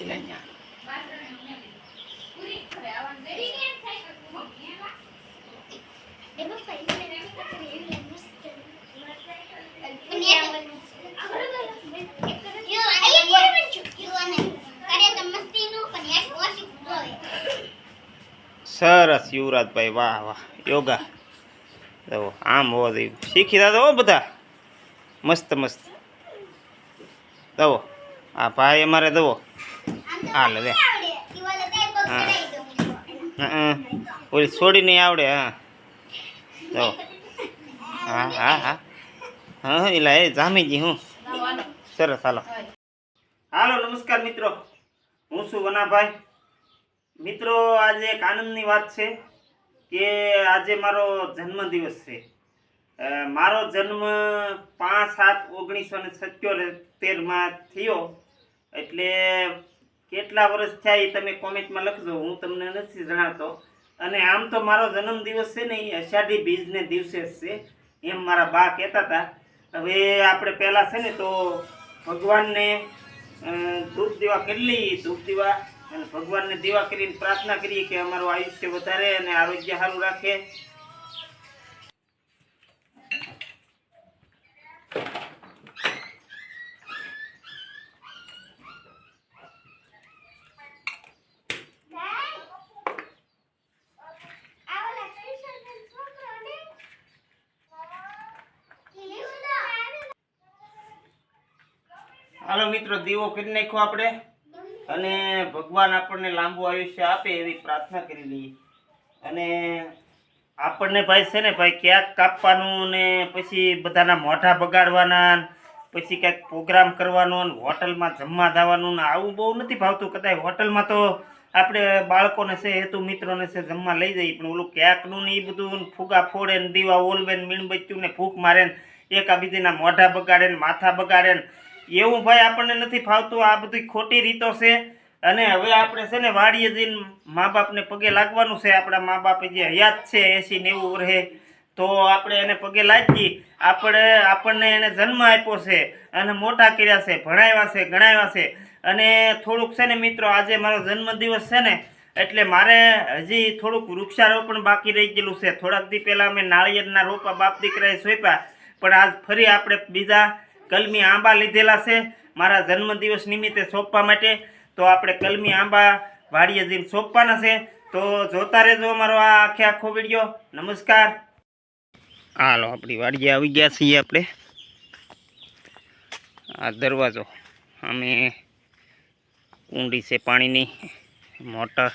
એટલે સરસ યુવરાજભાઈ, વાહ વાહ. યોગા. જુઓ આમ હોવા જોઈએ. શીખી દાદા બધા. મસ્ત મસ્ત. દવો આ ભાઈ અમારે, જુઓ. હાલ દે હા. ઓલી છોડી નહીં આવડે હા. તો. હા હા હા. હા એલા એ જામીજી હું. સરસ હાલો. હાલો નમસ્કાર મિત્રો. હું છું વનાભાઈ. મિત્રો આજે એક આનંદની વાત છે કે આજે મારો જન્મદિવસ છે. મારો જન્મ પાંચ સાત ઓગણીસો ને સત્યોતેરમાં થયો. એટલે કેટલા વર્ષ થયા એ તમે કોમેન્ટમાં લખજો, હું તમને નથી જણાવતો. અને આમ તો મારો જન્મદિવસ છે ને, એ અષાઢી બીજને દિવસે જ છે, એમ મારા બા કહેતા હતા. હવે આપણે પહેલાં છે ને તો ભગવાનને ધૂપ દીવા લઈએ ધૂપ દીવા અને ભગવાનને દીવા કરીને પ્રાર્થના કરીએ કે અમારું આયુષ્ય વધારે અને આરોગ્ય સારું રાખે. હાલો મિત્રો, દીવો કરી નાખ્યો આપણે. અને ભગવાન આપણને લાંબુ આયુષ્ય આપે એવી પ્રાર્થના કરી લઈએ. અને આપણને ભાઈ છે ને, ભાઈ ક્યાંક કાપવાનું ને પછી બધાના મોઢા બગાડવાના પછી ક્યાંક પ્રોગ્રામ કરવાનો ને હોટલમાં જમવા જવાનું ને આવું બહુ નથી ભાવતું. કદાચ હોટલમાં તો આપણે બાળકોને છે, હેતુ મિત્રોને છે, જમવા લઈ જઈએ. પણ ઓલું ક્યાંકનું ને એ બધું ફૂગા ફોડે ને દીવા ઓલવે ને મીણબચ્ચું ને ફૂંક મારે ને એકાબીજીના મોઢા બગાડે ને માથા બગાડે ને એવું ભાઈ આપણને નથી ફાવતું, આ બધી ખોટી રીતો છે. અને હવે આપણે છે ને વાડીએ જઈને મા બાપને પગે લાગવાનું છે. આપણા મા બાપે જે હયાત છે, એસી નેવું વર્ષે, તો આપણે એને પગે લાગી, આપણે, આપણને એને જન્મ આપ્યો છે અને મોટા કર્યા છે, ભણાવ્યા છે, ગણાવ્યા છે. અને થોડુંક છે ને મિત્રો, આજે મારો જન્મદિવસ છે ને, એટલે મારે હજી થોડુંક વૃક્ષારોપણ બાકી રહી ગયેલું છે. થોડાક દી પહેલાં અમે નાળિયેરના રોપા બાપ દીકરાએ સોંપ્યા, પણ આજ ફરી આપણે બીજા કલમી આંબા લીધેલા છે. મારા જન્મદિવસ નિમિત્તે સોંપવા માટે તો આપણે કલમી આંબા વાડીએ જઈને સોંપવાના છે. તો જોતા રહેજો અમારો આ આખે આખો વીડિયો. નમસ્કાર. હાલો, આપણી વાડીએ આવી ગયા છીએ આપણે. આ દરવાજો. અમે કુંડી છે પાણીની, મોટર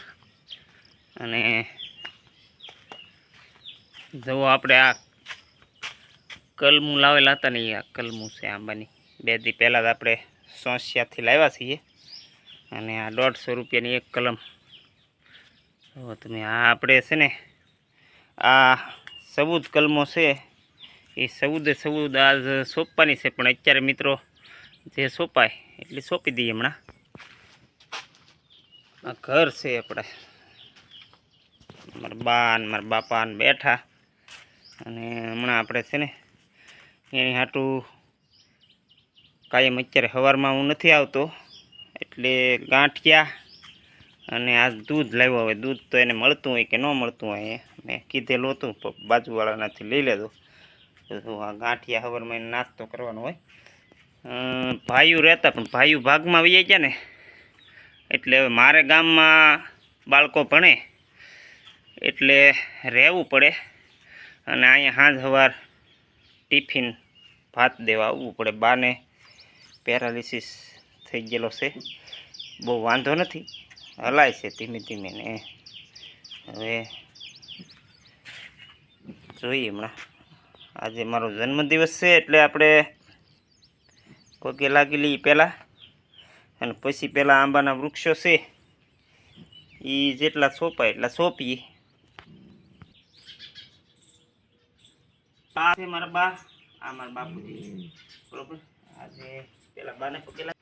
અને જુઓ આપણે આ કલમું લાવેલા હતા ને આ કલમું છે આંબાની બે દી પહેલાં જ આપણે સોંસ્યાથી લાવ્યા છીએ. અને આ દોઢસો રૂપિયાની એક કલમ. તો તમે આ આપણે છે ને, આ સબૂદ કલમો છે, એ સૌદે સૌદ આજ સોંપવાની છે. પણ અત્યારે મિત્રો જે સોંપાય, એટલે સોંપી દઈએ હમણાં. આ ઘર છે આપણે. મારા બા ને મારા બાપા ને બેઠા. અને હમણાં આપણે છે ને એની હાટું કાયમ અત્યારે સવારમાં હું નથી આવતો, એટલે ગાંઠિયા અને આ દૂધ લાવ્યો હવે. દૂધ તો એને મળતું હોય કે ન મળતું હોય મેં કીધેલું હતું બાજુવાળાનાથી લઈ લેતો આ ગાંઠિયા સવારમાં એને નાસ્તો કરવાનો હોય. ભાઈઓ રહેતા, પણ ભાઈઓ ભાગમાં વહી ગયા ને, એટલે હવે મારે ગામમાં બાળકો ભણે, એટલે રહેવું પડે. અને અહીંયા સાંજ સવાર ટિફિન ભાત દેવા આવવું પડે. બાને પેરાલિસિસ થઈ ગયેલો છે. બહુ વાંધો નથી. હલાય છે ધીમે ધીમે ને. હવે જોઈએ હમણાં. આજે મારો જન્મદિવસ છે એટલે આપણે કોકે લાગી લઈએ પહેલાં. અને પછી પહેલાં આંબાના વૃક્ષો છે. એ જેટલા સોંપાય એટલા સોંપીએ. આ છે મારા બા. આ મારા બાપુજી બરોબર? આજે પેલા બાને પકેલા.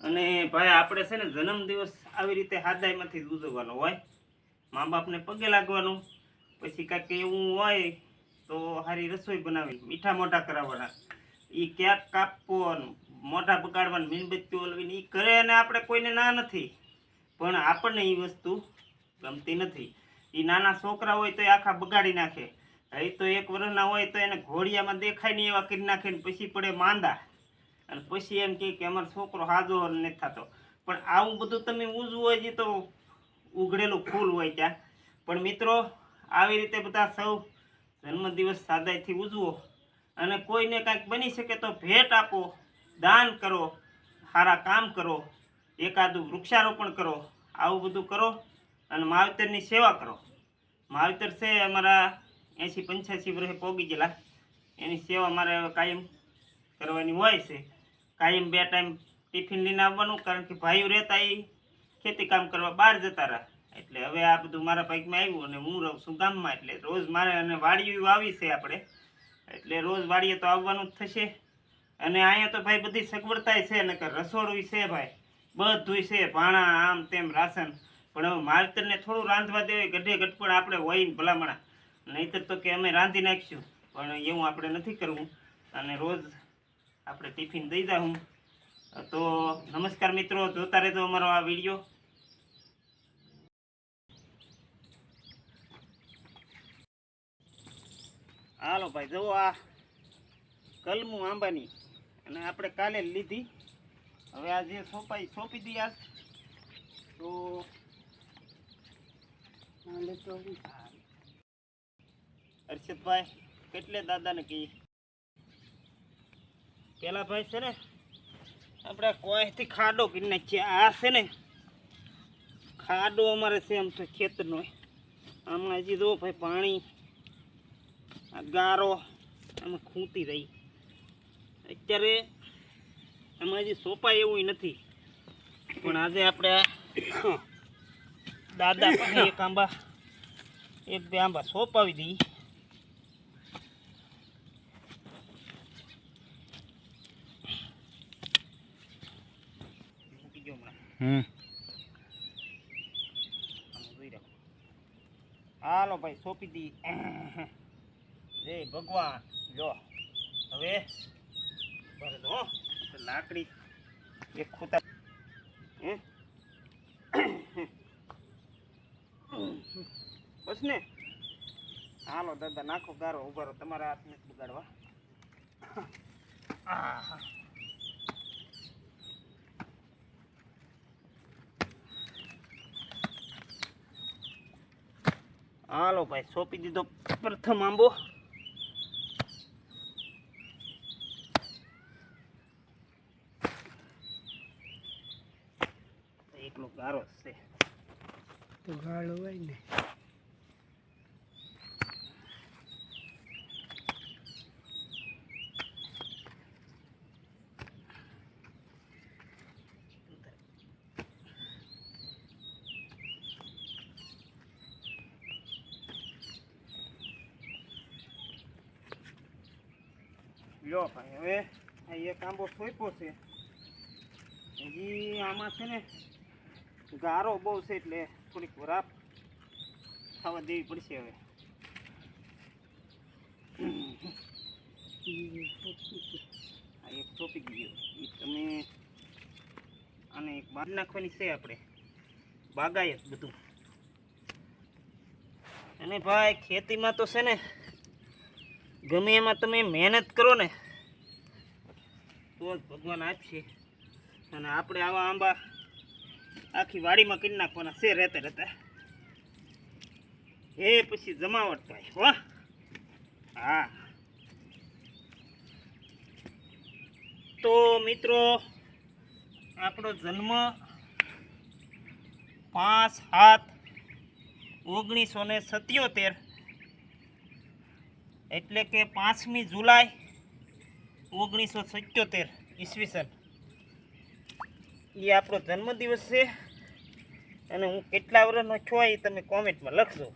અને ભાઈ આપણે છે ને જન્મદિવસ આવી રીતે હાદાઈમાંથી જ ઉજવવાનો હોય. મા બાપને પગે લાગવાનું. પછી કાંઈક એવું હોય તો સારી રસોઈ બનાવી મીઠા મોઢા કરાવવાના. એ ક્યાંક કાપવાનું મોઢા બગાડવાનું મીણબત્તી ઓલવીને એ કરે અને આપણે કોઈને ના નથી. પણ આપણને એ વસ્તુ ગમતી નથી. એ નાના છોકરા હોય તો એ આખા બગાડી નાખે. હવે તો એક વર્ષના હોય તો એને ઘોડિયામાં દેખાય નહીં એવા કરી નાખે પછી પડે માંદા. અને પછી એમ કહે કે અમારો છોકરો હાજો નથી થતો. પણ આવું બધું તમે ઉજવું હોય જે તો ઉઘડેલું ફૂલ હોય ત્યાં. પણ મિત્રો, આવી રીતે બધા સૌ જન્મદિવસ સાદાઈથી ઉજવો. અને કોઈને કાંઈક બની શકે તો ભેટ આપો, દાન કરો સારા કામ કરો, એકાદું વૃક્ષારોપણ કરો, આવું બધું કરો. અને માવતરની સેવા કરો. માવતર છે અમારા એંસી પંચ્યાસી વર્ષે પોગી ગયેલા. એની સેવા મારે કાયમ કરવાની હોય છે. કાયમ બે ટાઈમ ટિફિન લઈને આવવાનું, કારણ કે ભાઈઓ રહેતા એ ખેતી કામ કરવા બહાર જતા રહ્યા. એટલે હવે આ બધું મારા પાકમાં આવ્યું અને હું રહું છું ગામમાં, એટલે રોજ મારે અને વાડીઓ આવી છે આપણે. એટલે રોજ વાડીએ તો આવવાનું જ થશે. અને અહીંયા તો ભાઈ બધી સગવડતાય છે, નકર રસોડું છે ભાઈ. બધુંય છે, ભાણા, આમ તેમ રાશન પણ હવે માવતરને થોડું રાંધવા દેવાય, ગઢે ગઢપણ આપણે હોય ને ભલામણા. નહીંતર તો કે અમે રાંધી નાખીશું. પણ એવું આપણે નથી કરવું. અને રોજ આપણે ટિફિન દઈ જાઉં. તો નમસ્કાર મિત્રો, જોતા રહેજો અમારો આ વીડિયો. હાલો ભાઈ, જુઓ આ કલમું આંબાની. અને આપણે કાલે લીધી. હવે આ જે સોંપાઈ સોંપી દી આજ. તો હર્ષદભાઈ, કેટલે દાદાને કહીએ? પેલા ભાઈ છે ને, આપણે કોઈથી ખાડો કરી નાખીએ આ છે ને, ખાડો અમારે છે આમ તો ખેતરનો. આમાં હજી જો ભાઈ પાણી ગારો આમાં ખૂંટી રહી. અત્યારે આમાં હજી સોપાય એવું નથી. પણ આજે આપણે દાદા પણ એક આંબા એક બે આંબા સોંપાવી દઈએ. મૂકી દો હમણાં હમ. આમ જોઈ રાખો હાલો ભાઈ સોંપી દી જય ભગવાન. જો હવે લાકડી એક ખૂતા હે? બસ ને. હાલો દાદા નાખો ગારો ઊભા રહો. તમારા હાથ નથી બગાડવા. આહા. હાલો ભાઈ સોંપી દીધો પ્રથમ આંબો. એકલો ગારો છે. તો ગાળો હોય ને. લ્યો ભાઈ હવે આ એક આંબો સોંપ્યો છે. હજી આમાં છે ને ગારો બહુ છે એટલે થોડીક વરાપ ખાવા દેવી પડશે હવે. આ એક સોંપી ગયો. એ તમે આને એક બાદ નાખવાની છે આપણે. બાગાયત બધું. અને ભાઈ ખેતીમાં તો છે ને ગમે એમાં તમે મહેનત કરો ને તો જ ભગવાન આપશે. અને આપણે આવા આંબા આખી વાડીમાં કરી નાખવાના છે રહેતા રહેતા. એ પછી જમાવટ થાય, હો. હા. તો મિત્રો, આપણો જન્મ પાંચ સાત ઓગણીસો ને સત્યોતેર એટલે કે પાંચમી જુલાઈ ઓગણીસો સત્યોતેર ઈસવીસન. એ આપણો જન્મદિવસ છે. અને હું કેટલા વર્ષનો છો એ તમે કોમેન્ટમાં લખજો.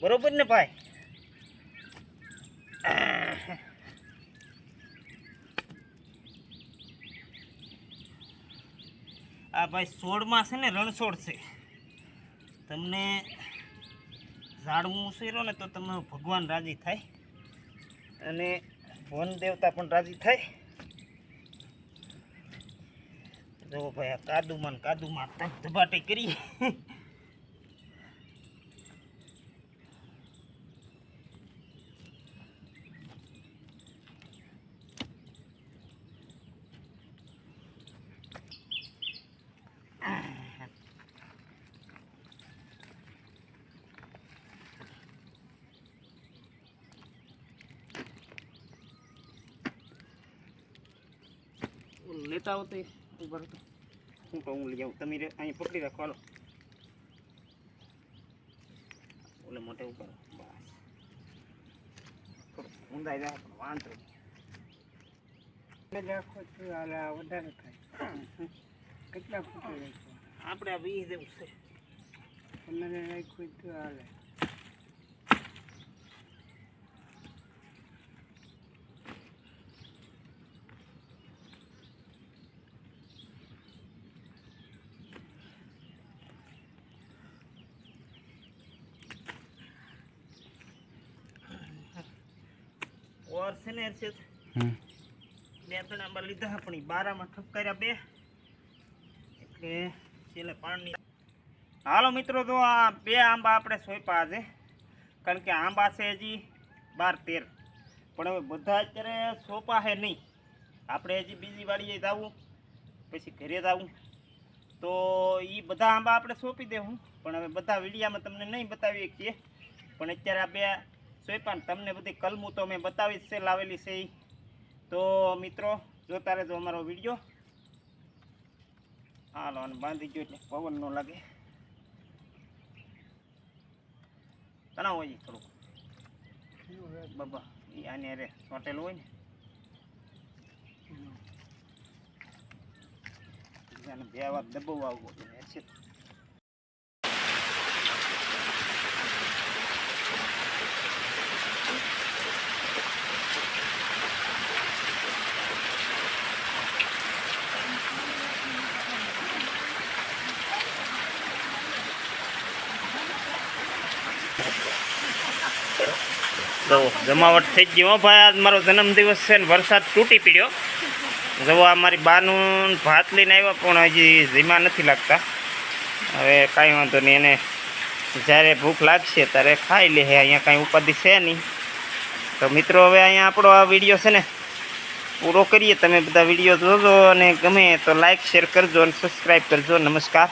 બરોબર ને ભાઈ? આ ભાઈ સોળમાં છે ને રણછોડ છે. તમને ઝાડવું ઉછેરો ને તો તમે ભગવાન રાજી થાય. અને વન દેવતા પણ રાજી થાય. જો ભાઈ આ કાદુમાં કાદુમાં ધબાટી કરી ઓલું લેતા આવો તે. ઊભા તો. હું કહું હું લઈ આવું. તમે રે- અહીં પકડી રાખો હાલો. ઓલે મોટે ઉપર બસ. થોડું ઊંધાઈ જાય પણ વાંધો નહીં. એટલે રાખો તો હાલે આ વધારે થાય. કેટલા ફૂટે આપણે આ વીસ જેવું છે. પંદરે રાખ્યું તો હાલે. ઓર છે. ને હર્ષિત બે ત્રણ આંબા લીધા પણ ઈ બારામાં ઠપકાર્યા બે. એટલે છેલ્લે પાણી. હાલો મિત્રો તો આ બે આંબા આપણે સોંપ્યા આજે કારણ કે આંબા છે હજી બાર તેર. પણ હવે બધા અત્યારે સોંપા છે નહીં. આપણે હજી બીજી વાડીએ જવું. પછી ઘરે જવું. તો એ બધા આંબા આપણે સોંપી દેવું પણ હવે બધા વિડીયામાં તમને નહીં બતાવી શકીએ પણ અત્યારે આ બે સોંપ્યા પણ તમને બધી કલમું તો મેં બતાવી જ છે લાવેલી છે. તો મિત્રો જોતા રહેજો અમારો વીડિયો. હાલો અને બાંધી ગયો એટલે પવન ન લાગે. તણાવ હોય થોડુંક. બાબા એ આને અરે ચોંટેલું હોય ને. બે વાત દબાવવા આવવું છે જો જમાવટ થઈ ગઈ હો ભાઈ. આજ મારો જન્મદિવસ છે ને વરસાદ તૂટી પડ્યો. જવો, આ મારી બાનું ભાત લઈને આવ્યા, પણ હજી જીમા નથી લાગતા. હવે કાંઈ વાંધો નહીં, એને જ્યારે ભૂખ લાગશે ત્યારે ખાઈ લે. અહીંયા કાંઈ ઉપાધિ છે નહીં. તો મિત્રો, હવે અહીંયા આપણો આ વીડિયો છે ને પૂરો કરીએ. તમે બધા વીડિયો જોજો અને ગમે તો લાઈક શેર કરજો અને સબસ્ક્રાઈબ કરજો. નમસ્કાર.